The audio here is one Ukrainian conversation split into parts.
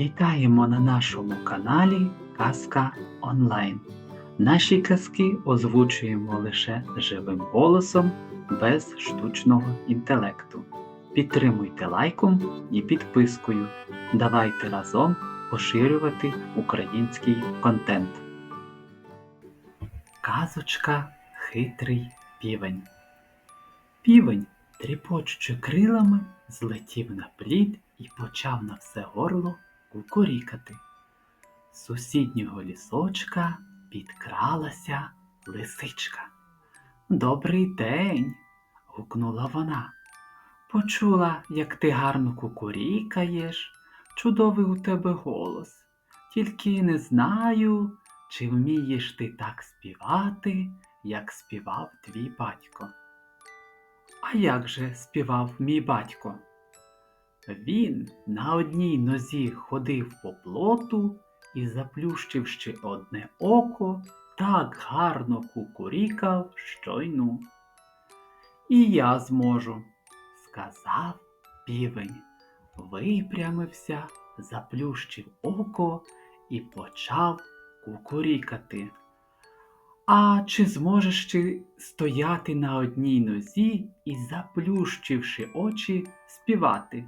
Вітаємо на нашому каналі Казка Онлайн. Наші казки озвучуємо лише живим голосом без штучного інтелекту. Підтримуйте лайком і підпискою. Давайте разом поширювати український контент. Казочка Хитрий півень. Півень, тріпочучи крилами, злетів на плід і почав на все горло кукурікати. З сусіднього лісочка підкралася лисичка. Добрий день. гукнула вона. Почула, як ти гарно кукурікаєш, чудовий у тебе голос. Тільки не знаю, чи вмієш ти так співати, як співав твій батько. А як же співав мій батько? Він на одній нозі ходив по плоту і, заплющивши одне око, так гарно кукурікав, що й ну. І я зможу, сказав півень, випрямився, заплющив око і почав кукурікати. А чи зможеш ти стояти на одній нозі і, заплющивши очі, співати?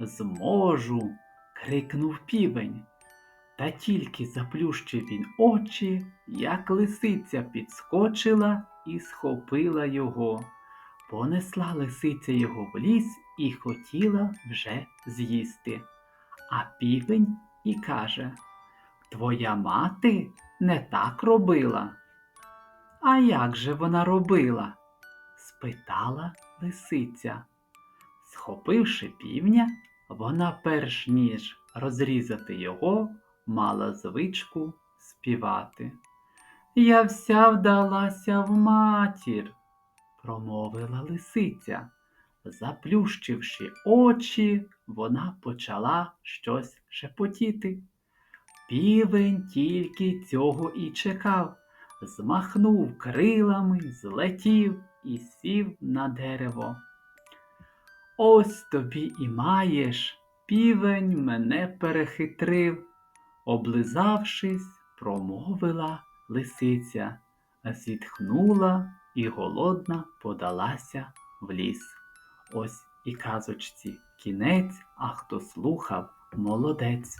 Зможу. крикнув півень. Та тільки заплющив він очі, як лисиця підскочила і схопила його. Понесла лисиця його в ліс і хотіла вже з'їсти. А півень і каже Твоя мати не так робила. А як же вона робила? спитала лисиця. Схопивши півня, вона перш ніж розрізати його, мала звичку співати. Я вся вдалася в матір, промовила лисиця. Заплющивши очі, вона почала щось шепотіти. Півень тільки цього і чекав, змахнув крилами, злетів і сів на дерево. Ось тобі і маєш, півень мене перехитрив, облизавшись, промовила лисиця, зітхнула і голодна подалася в ліс. Ось і казочці кінець, а хто слухав, молодець.